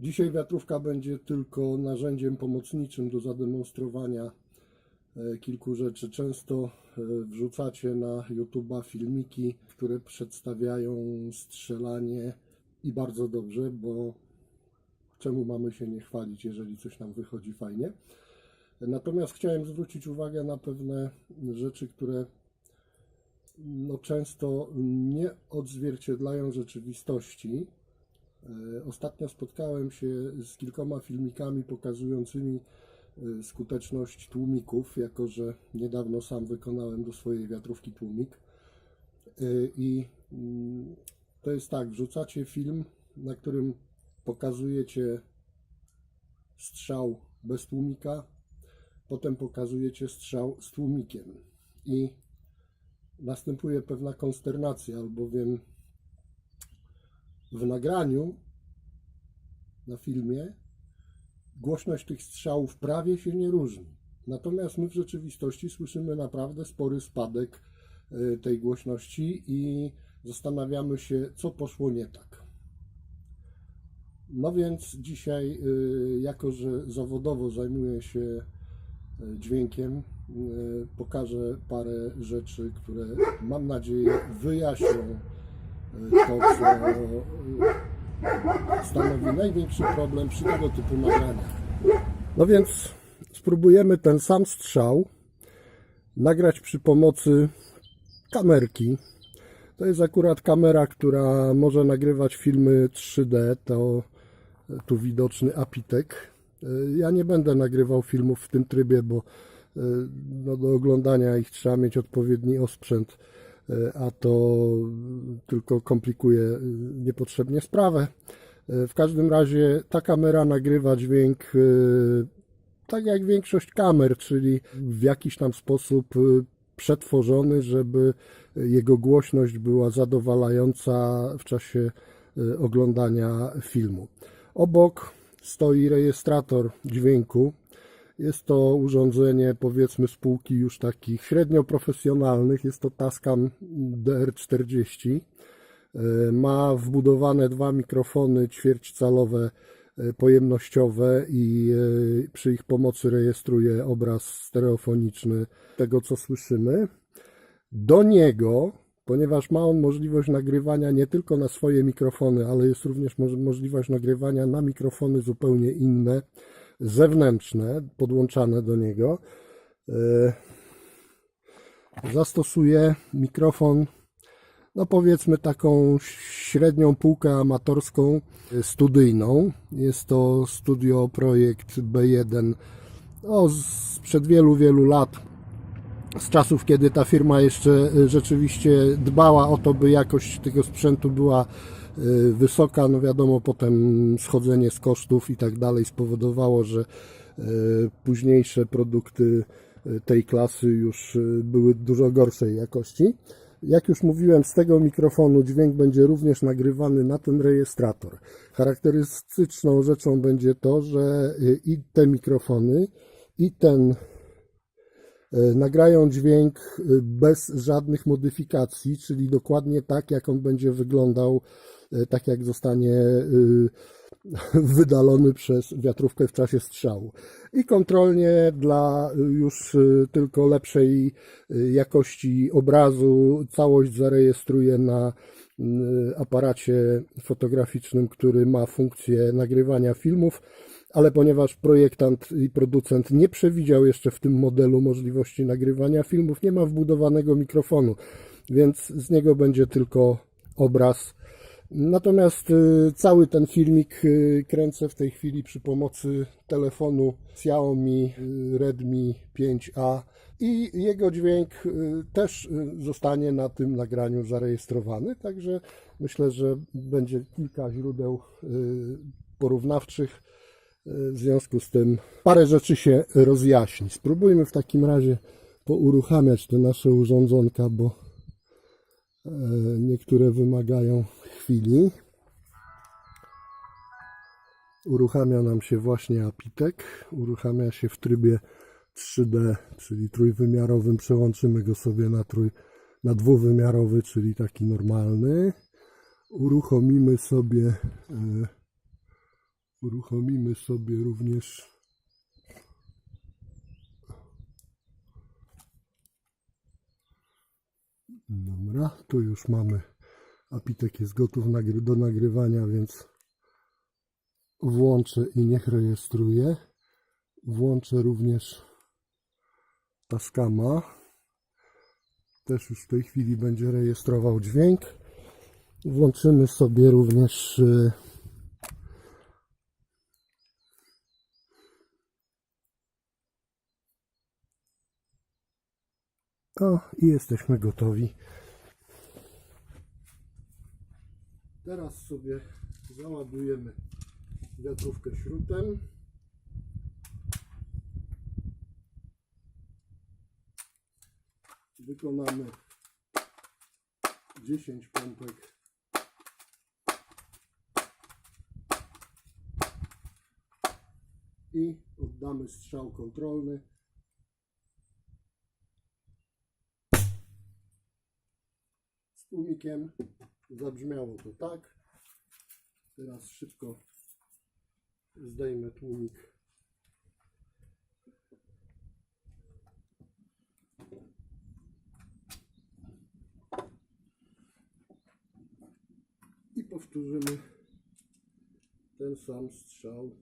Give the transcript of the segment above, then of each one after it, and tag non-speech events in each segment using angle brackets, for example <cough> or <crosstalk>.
Dzisiaj wiatrówka będzie tylko narzędziem pomocniczym do zademonstrowania e, kilku rzeczy. Często e, wrzucacie na YouTube'a filmiki, które przedstawiają strzelanie i bardzo dobrze, bo czemu mamy się nie chwalić, jeżeli coś nam wychodzi fajnie. Natomiast chciałem zwrócić uwagę na pewne rzeczy, które no, często nie odzwierciedlają rzeczywistości. E, Ostatnio spotkałem się z kilkoma filmikami pokazującymi e, skuteczność tłumików, jako że niedawno sam wykonałem do swojej wiatrówki tłumik. E, I mm, to jest tak, wrzucacie film, na którym pokazujecie strzał bez tłumika, potem pokazujecie strzał z tłumikiem. I następuje pewna konsternacja, albowiem w nagraniu na filmie głośność tych strzałów prawie się nie różni. Natomiast my w rzeczywistości słyszymy naprawdę spory spadek y, tej głośności i zastanawiamy się, co poszło nie tak. No więc dzisiaj, y, jako że zawodowo zajmuję się y, dźwiękiem, pokażę parę rzeczy, które mam nadzieję wyjaśnią to, co y, stanowi największy problem przy tego typu nagraniach. No więc spróbujemy ten sam strzał nagrać przy pomocy kamerki. To jest akurat kamera, która może nagrywać filmy 3D. To tu widoczny Apitek. Ja nie będę nagrywał filmów w tym trybie, bo e, no, do oglądania ich trzeba mieć odpowiedni osprzęt, e, a to tylko komplikuje e, niepotrzebnie sprawę. W każdym razie ta kamera nagrywa dźwięk e, tak jak większość kamer, czyli w jakiś tam sposób e, przetworzony, żeby jego głośność była zadowalająca w czasie e, oglądania filmu. Obok stoi rejestrator dźwięku. Jest to urządzenie powiedzmy spółki już takich średnio profesjonalnych. Jest to Tascam DR40. E, Ma wbudowane dwa mikrofony ćwierćcalowe e, pojemnościowe i e, przy ich pomocy rejestruje obraz stereofoniczny tego, co słyszymy. Do niego, ponieważ ma on możliwość nagrywania nie tylko na swoje mikrofony, ale jest również moż- możliwość nagrywania na mikrofony zupełnie inne, zewnętrzne, podłączane do niego. E, Zastosuję mikrofon no powiedzmy taką średnią półkę amatorską, y, studyjną. Jest to studio projekt B1 o, sprzed wielu, wielu lat. Z czasów, kiedy ta firma jeszcze y, rzeczywiście dbała o to, by jakość tego sprzętu była wysoka. No wiadomo, potem schodzenie z kosztów i tak dalej spowodowało, że y, późniejsze produkty y, tej klasy już y, były dużo gorszej jakości. Jak już mówiłem, z tego mikrofonu dźwięk będzie również nagrywany na ten rejestrator. Charakterystyczną rzeczą będzie to, że y, i te mikrofony, i ten y, nagrają dźwięk y, bez żadnych modyfikacji, czyli dokładnie tak, jak on będzie wyglądał, y, tak jak zostanie y, <laughs> wydalony przez wiatrówkę w czasie strzału. I kontrolnie dla y, już y, tylko lepszej y, jakości obrazu całość zarejestruję na y, aparacie fotograficznym, który ma funkcję nagrywania filmów, ale ponieważ projektant i producent nie przewidział jeszcze w tym modelu możliwości nagrywania filmów, nie ma wbudowanego mikrofonu, więc z niego będzie tylko obraz. Natomiast y, cały ten filmik y, kręcę w tej chwili przy pomocy telefonu Xiaomi y, Redmi 5A i jego dźwięk też zostanie na tym nagraniu zarejestrowany, także myślę, że będzie kilka źródeł porównawczych. W związku z tym parę rzeczy się rozjaśni. Spróbujmy w takim razie pouruchamiać te nasze urządzonka, bo niektóre wymagają chwili. Uruchamia nam się właśnie apitek. Uruchamia się w trybie 3D, czyli trójwymiarowym. Przełączymy go sobie na, trój, na dwuwymiarowy, czyli taki normalny. Uruchomimy sobie e, Uruchomimy sobie również Dobra, tu już mamy Apitek jest gotów do nagrywania, więc włączę i niech rejestruje. Włączę również Tascama. Też już w tej chwili będzie rejestrował dźwięk. Włączymy sobie również O, i jesteśmy gotowi. Teraz sobie załadujemy wiatrówkę śrutem. Wykonamy 10 pompek i oddamy strzał kontrolny. Tłumikiem. Zabrzmiało to tak. Teraz szybko zdejmę tłumik. I powtórzymy ten sam strzał.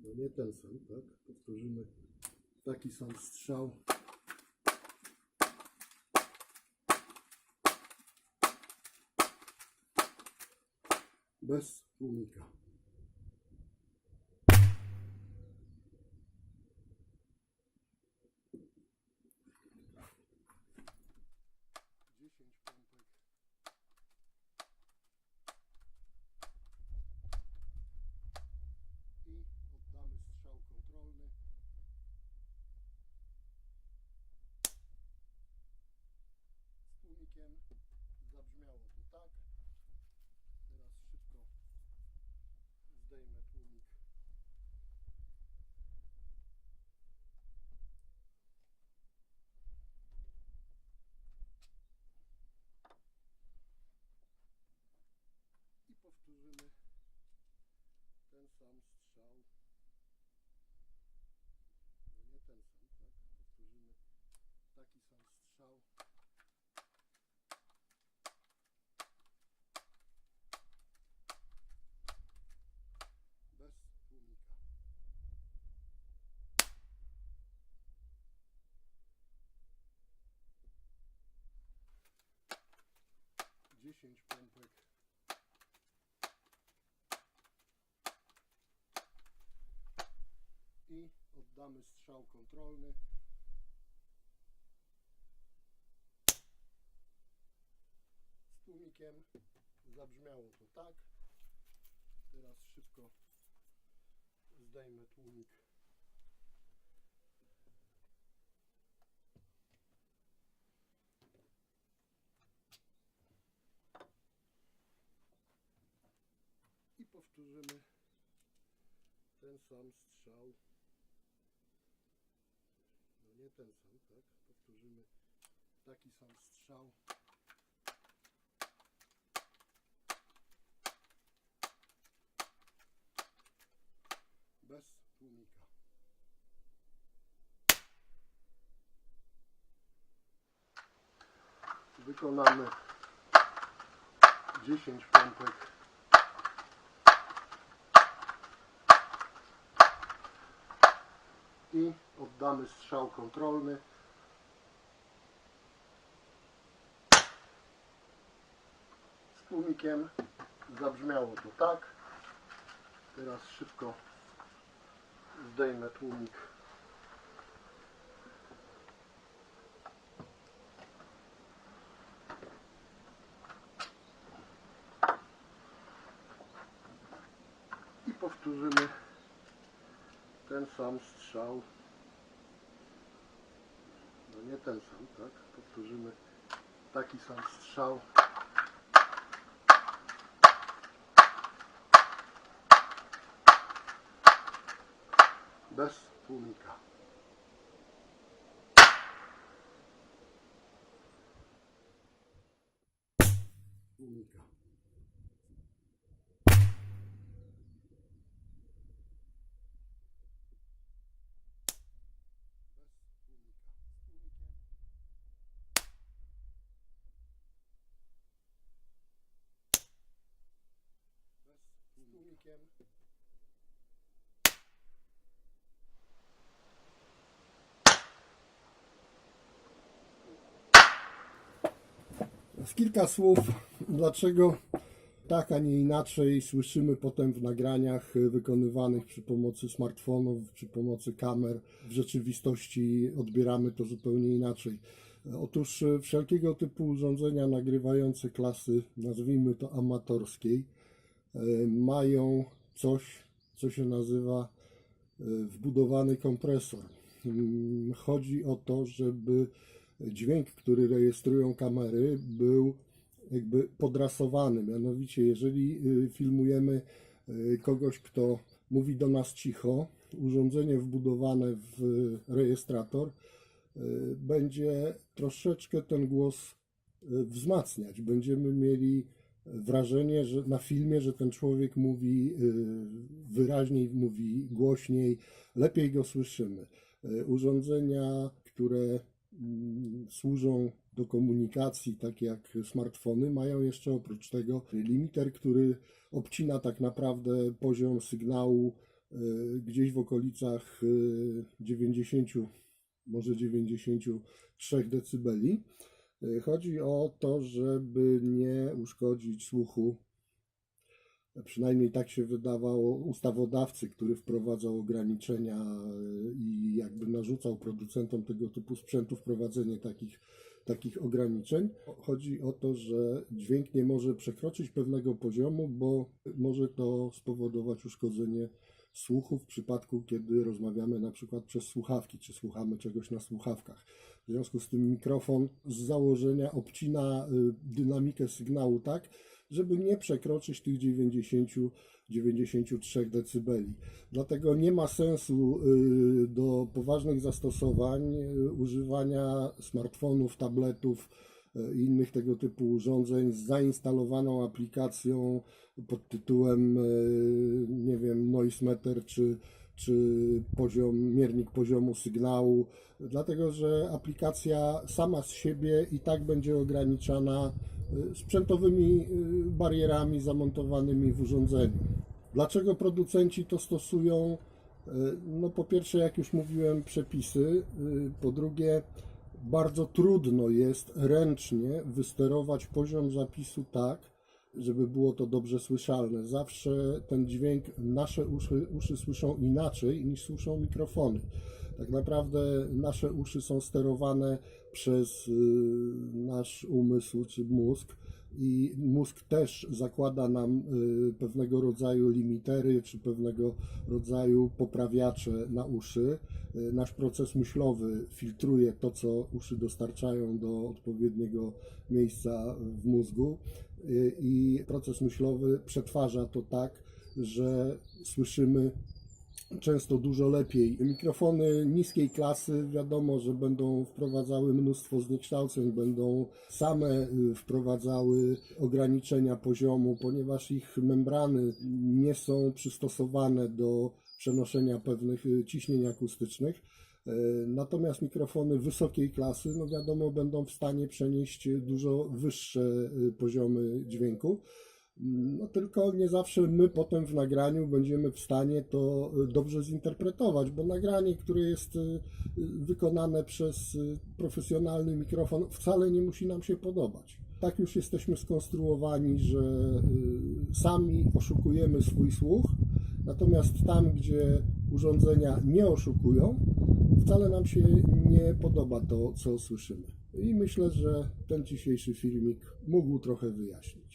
No nie ten sam, tak? Powtórzymy taki sam strzał. Bez tłumika. 10 pompek. I oddamy strzał kontrolny. Z tłumikiem zabrzmiało to tak. Teraz szybko zdejmę tłumik. Powtórzymy ten sam strzał. No nie ten sam, tak? Powtórzymy taki sam strzał. bez tłumika. Wykonamy 10 pompek. I oddamy strzał kontrolny. Z tłumikiem zabrzmiało to tak. Teraz szybko zdejmę tłumik. Powtórzymy ten sam strzał. No nie ten sam, tak? Powtórzymy taki sam strzał. bez tłumika. Tłumika. Z kilka słów, dlaczego tak, a nie inaczej słyszymy potem w nagraniach wykonywanych przy pomocy smartfonów, przy pomocy kamer. W rzeczywistości odbieramy to zupełnie inaczej. Otóż wszelkiego typu urządzenia nagrywające klasy, nazwijmy to amatorskiej, mają coś, co się nazywa y, wbudowany kompresor. Mm, Chodzi o to, żeby dźwięk, który rejestrują kamery, był jakby podrasowany. Mianowicie, jeżeli y, filmujemy y, kogoś, kto mówi do nas cicho, urządzenie wbudowane w rejestrator y, będzie troszeczkę ten głos wzmacniać. Będziemy mieli wrażenie, że na filmie, że ten człowiek mówi y, wyraźniej, mówi głośniej, lepiej go słyszymy. Y, Urządzenia, które mm, służą do komunikacji, takie jak smartfony, mają jeszcze oprócz tego limiter, który obcina tak naprawdę poziom sygnału y, gdzieś w okolicach y, 90, może 93 decybeli. Y, Chodzi o to, żeby nie uszkodzić słuchu. Przynajmniej tak się wydawało ustawodawcy, który wprowadzał ograniczenia y, i jakby narzucał producentom tego typu sprzętu wprowadzenie takich, takich ograniczeń. Chodzi o to, że dźwięk nie może przekroczyć pewnego poziomu, bo może to spowodować uszkodzenie słuchu w przypadku, kiedy rozmawiamy na przykład przez słuchawki, czy słuchamy czegoś na słuchawkach. W związku z tym mikrofon z założenia obcina y, dynamikę sygnału tak, żeby nie przekroczyć tych 90-93 decybeli. Dlatego nie ma sensu y, do poważnych zastosowań y, używania smartfonów, tabletów i innych tego typu urządzeń z zainstalowaną aplikacją pod tytułem, nie wiem, noise meter czy, czy poziom, miernik poziomu sygnału, dlatego że aplikacja sama z siebie i tak będzie ograniczana y, sprzętowymi y, barierami zamontowanymi w urządzeniu. Dlaczego producenci to stosują? Y, No po pierwsze, jak już mówiłem, przepisy. Po drugie, bardzo trudno jest ręcznie wysterować poziom zapisu tak, żeby było to dobrze słyszalne. Zawsze ten dźwięk nasze uszy, uszy słyszą inaczej niż słyszą mikrofony. Tak naprawdę nasze uszy są sterowane przez y, nasz umysł czy mózg i mózg też zakłada nam y, pewnego rodzaju limitery czy pewnego rodzaju poprawiacze na uszy. Y, Nasz proces myślowy filtruje to, co uszy dostarczają do odpowiedniego miejsca w mózgu i proces myślowy przetwarza to tak, że słyszymy często dużo lepiej. Mikrofony niskiej klasy wiadomo, że będą wprowadzały mnóstwo zniekształceń, będą same y, wprowadzały ograniczenia poziomu, ponieważ ich membrany nie są przystosowane do przenoszenia pewnych y, ciśnień akustycznych. E, Natomiast mikrofony wysokiej klasy, no wiadomo, będą w stanie przenieść dużo wyższe y, poziomy dźwięku. No tylko nie zawsze my potem w nagraniu będziemy w stanie to y, dobrze zinterpretować, bo nagranie, które jest y, wykonane przez profesjonalny mikrofon, wcale nie musi nam się podobać. Tak już jesteśmy skonstruowani, że sami oszukujemy swój słuch, natomiast tam, gdzie urządzenia nie oszukują, wcale nam się nie podoba to, co słyszymy. I myślę, że ten dzisiejszy filmik mógł trochę wyjaśnić.